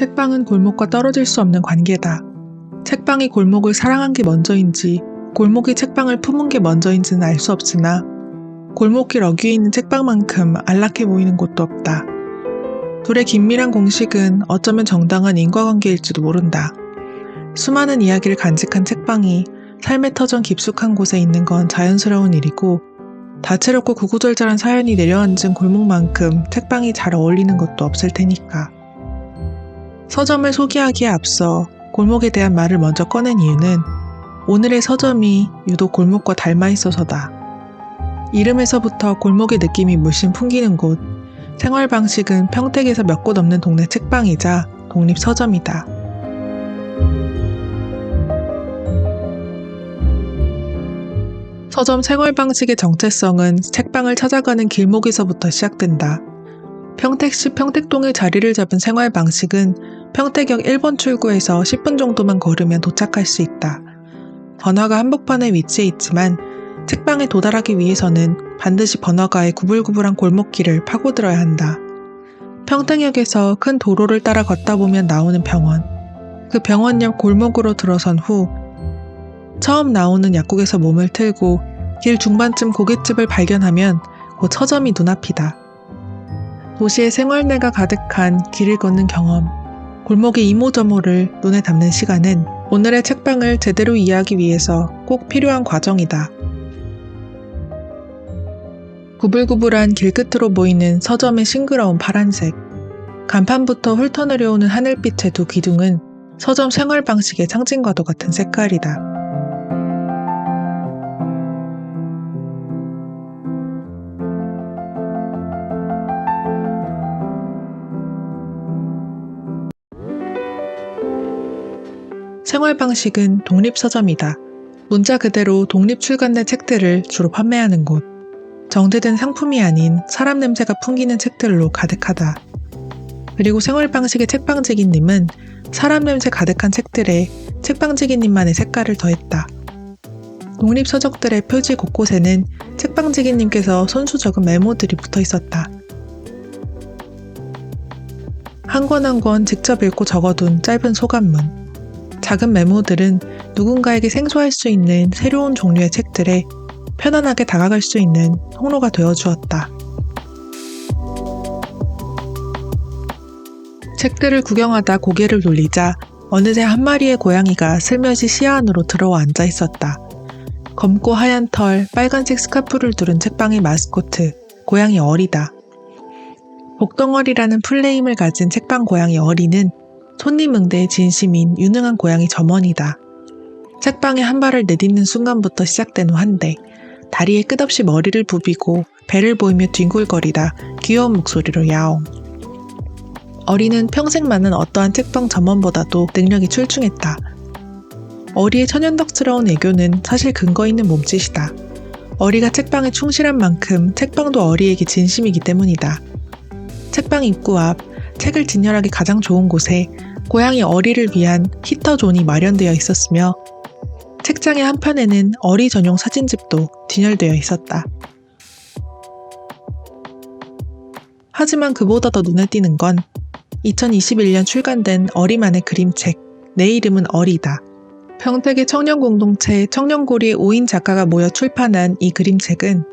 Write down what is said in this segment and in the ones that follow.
책방은 골목과 떨어질 수 없는 관계다. 책방이 골목을 사랑한 게 먼저인지 골목이 책방을 품은 게 먼저인지는 알 수 없으나 골목길 어귀에 있는 책방만큼 안락해 보이는 곳도 없다. 둘의 긴밀한 공식은 어쩌면 정당한 인과관계일지도 모른다. 수많은 이야기를 간직한 책방이 삶의 터전 깊숙한 곳에 있는 건 자연스러운 일이고 다채롭고 구구절절한 사연이 내려앉은 골목만큼 책방이 잘 어울리는 것도 없을 테니까. 서점을 소개하기에 앞서 골목에 대한 말을 먼저 꺼낸 이유는 오늘의 서점이 유독 골목과 닮아 있어서다. 이름에서부터 골목의 느낌이 물씬 풍기는 곳, 생활 방식은 평택에서 몇 곳 없는 동네 책방이자 독립 서점이다. 서점 생활 방식의 정체성은 책방을 찾아가는 길목에서부터 시작된다. 평택시 평택동에 자리를 잡은 생활 방식은 평택역 1번 출구에서 10분 정도만 걸으면 도착할 수 있다. 번화가 한복판에 위치해 있지만 책방에 도달하기 위해서는 반드시 번화가의 구불구불한 골목길을 파고들어야 한다. 평택역에서 큰 도로를 따라 걷다 보면 나오는 병원. 그 병원 옆 골목으로 들어선 후 처음 나오는 약국에서 몸을 틀고 길 중반쯤 고깃집을 발견하면 곧 서점이 눈앞이다. 도시의 생활내가 가득한 길을 걷는 경험, 골목의 이모저모를 눈에 담는 시간은 오늘의 책방을 제대로 이해하기 위해서 꼭 필요한 과정이다. 구불구불한 길 끝으로 보이는 서점의 싱그러운 파란색, 간판부터 훑어내려오는 하늘빛의 두 기둥은 서점 생활 방식의 상징과도 같은 색깔이다. 생활 방식은 독립 서점이다. 문자 그대로 독립 출간된 책들을 주로 판매하는 곳. 정제된 상품이 아닌 사람 냄새가 풍기는 책들로 가득하다. 그리고 생활 방식의 책방지기님은 사람 냄새 가득한 책들에 책방지기님만의 색깔을 더했다. 독립서적들의 표지 곳곳에는 책방지기님께서 손수 적은 메모들이 붙어 있었다. 한 권 한 권 직접 읽고 적어둔 짧은 소감문. 작은 메모들은 누군가에게 생소할 수 있는 새로운 종류의 책들에 편안하게 다가갈 수 있는 통로가 되어 주었다. 책들을 구경하다 고개를 돌리자 어느새 한 마리의 고양이가 슬며시 시야 안으로 들어와 앉아 있었다. 검고 하얀 털, 빨간색 스카프를 두른 책방의 마스코트, 고양이 어리다. 복덩어리라는 플레임을 가진 책방 고양이 어리는 손님 응대에 진심인 유능한 고양이 점원이다. 책방에 한 발을 내딛는 순간부터 시작된 환대. 다리에 끝없이 머리를 부비고 배를 보이며 뒹굴거리다 귀여운 목소리로 야옹. 어리는 평생 많은 어떠한 책방 점원보다도 능력이 출중했다. 어리의 천연덕스러운 애교는 사실 근거 있는 몸짓이다. 어리가 책방에 충실한 만큼 책방도 어리에게 진심이기 때문이다. 책방 입구 앞 책을 진열하기 가장 좋은 곳에 고양이 어리를 위한 히터 존이 마련되어 있었으며 책장의 한편에는 어리 전용 사진집도 진열되어 있었다. 하지만 그보다 더 눈에 띄는 건 2021년 출간된 어리만의 그림책 내 이름은 어리다. 평택의 청년 공동체 청년고리의 5인 작가가 모여 출판한 이 그림책은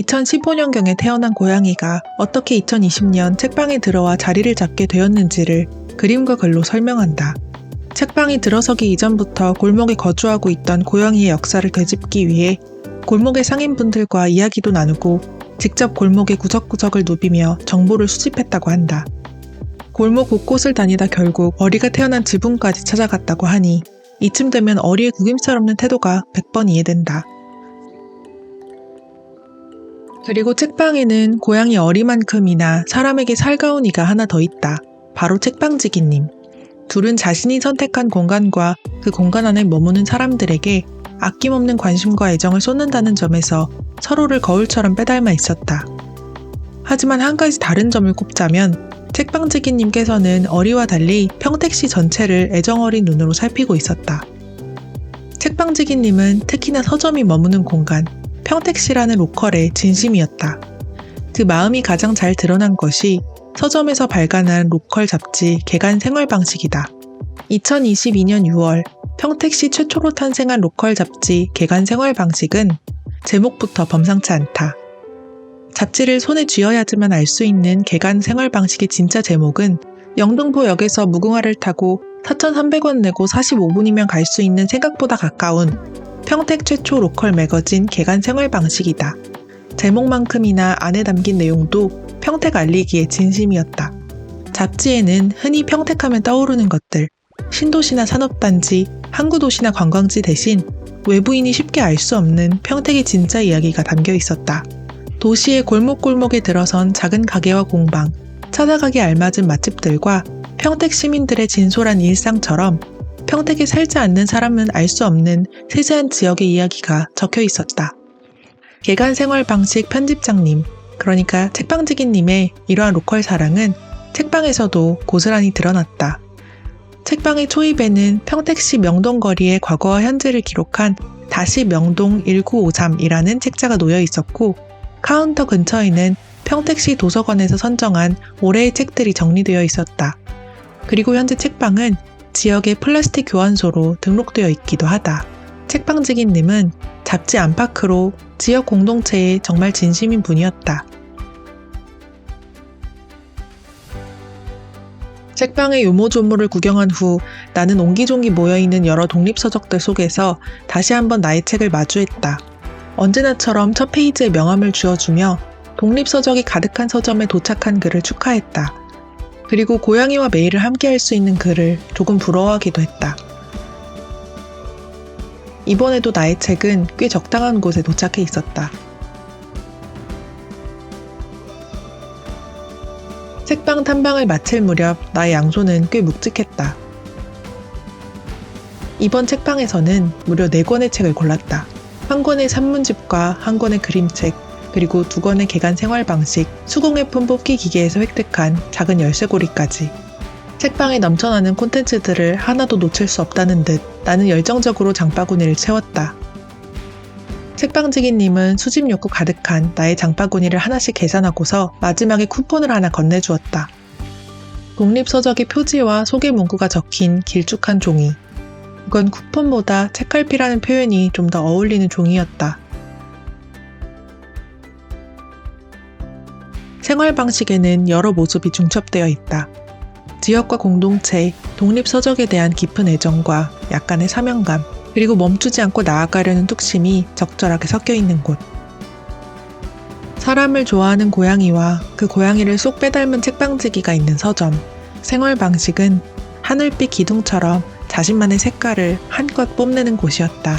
2015년경에 태어난 고양이가 어떻게 2020년 책방에 들어와 자리를 잡게 되었는지를 그림과 글로 설명한다. 책방이 들어서기 이전부터 골목에 거주하고 있던 고양이의 역사를 되짚기 위해 골목의 상인분들과 이야기도 나누고 직접 골목의 구석구석을 누비며 정보를 수집했다고 한다. 골목 곳곳을 다니다 결국 어리가 태어난 지붕까지 찾아갔다고 하니 이쯤 되면 어리의 구김살 없는 태도가 100번 이해된다. 그리고 책방에는 고양이 어리만큼이나 사람에게 살가운 이가 하나 더 있다. 바로 책방지기님. 둘은 자신이 선택한 공간과 그 공간 안에 머무는 사람들에게 아낌없는 관심과 애정을 쏟는다는 점에서 서로를 거울처럼 빼닮아 있었다. 하지만 한 가지 다른 점을 꼽자면 책방지기님께서는 어리와 달리 평택시 전체를 애정어린 눈으로 살피고 있었다. 책방지기님은 특히나 서점이 머무는 공간, 평택시라는 로컬의 진심이었다. 그 마음이 가장 잘 드러난 것이 서점에서 발간한 로컬 잡지 개간 생활 방식이다. 2022년 6월 평택시 최초로 탄생한 로컬 잡지 개간 생활 방식은 제목부터 범상치 않다. 잡지를 손에 쥐어야지만 알 수 있는 개간 생활 방식의 진짜 제목은 영등포역에서 무궁화를 타고 4,300원 내고 45분이면 갈 수 있는 생각보다 가까운 평택 최초 로컬 매거진 개간 생활 방식이다. 제목만큼이나 안에 담긴 내용도 평택 알리기에 진심이었다. 잡지에는 흔히 평택하면 떠오르는 것들, 신도시나 산업단지, 항구도시나 관광지 대신 외부인이 쉽게 알 수 없는 평택의 진짜 이야기가 담겨 있었다. 도시의 골목골목에 들어선 작은 가게와 공방, 찾아가기 알맞은 맛집들과 평택 시민들의 진솔한 일상처럼 평택에 살지 않는 사람은 알 수 없는 세세한 지역의 이야기가 적혀 있었다. 개간 생활 방식 편집장님, 그러니까 책방지기님의 이러한 로컬 사랑은 책방에서도 고스란히 드러났다. 책방의 초입에는 평택시 명동거리의 과거와 현재를 기록한 다시 명동 1953이라는 책자가 놓여 있었고, 카운터 근처에는 평택시 도서관에서 선정한 올해의 책들이 정리되어 있었다. 그리고 현재 책방은 지역의 플라스틱 교환소로 등록되어 있기도 하다. 책방지기님은 잡지 안팎으로 지역 공동체에 정말 진심인 분이었다. 책방의 요모조모를 구경한 후 나는 옹기종기 모여있는 여러 독립서적들 속에서 다시 한번 나의 책을 마주했다. 언제나처럼 첫 페이지에 명함을 주어주며 독립서적이 가득한 서점에 도착한 그를 축하했다. 그리고 고양이와 매일을 함께 할 수 있는 그를 조금 부러워하기도 했다. 이번에도 나의 책은 꽤 적당한 곳에 도착해 있었다. 책방 탐방을 마칠 무렵 나의 양손은 꽤 묵직했다. 이번 책방에서는 무려 4권의 책을 골랐다. 한 권의 산문집과 한 권의 그림책, 그리고 두 권의 개간 생활 방식, 수공예품 뽑기 기계에서 획득한 작은 열쇠고리까지. 책방에 넘쳐나는 콘텐츠들을 하나도 놓칠 수 없다는 듯 나는 열정적으로 장바구니를 채웠다. 책방지기님은 수집 욕구 가득한 나의 장바구니를 하나씩 계산하고서 마지막에 쿠폰을 하나 건네주었다. 독립서적의 표지와 소개 문구가 적힌 길쭉한 종이. 그건 쿠폰보다 책갈피라는 표현이 좀 더 어울리는 종이였다. 생활 방식에는 여러 모습이 중첩되어 있다. 지역과 공동체, 독립서적에 대한 깊은 애정과 약간의 사명감, 그리고 멈추지 않고 나아가려는 뚝심이 적절하게 섞여 있는 곳. 사람을 좋아하는 고양이와 그 고양이를 쏙 빼닮은 책방지기가 있는 서점. 생활 방식은 하늘빛 기둥처럼 자신만의 색깔을 한껏 뽐내는 곳이었다.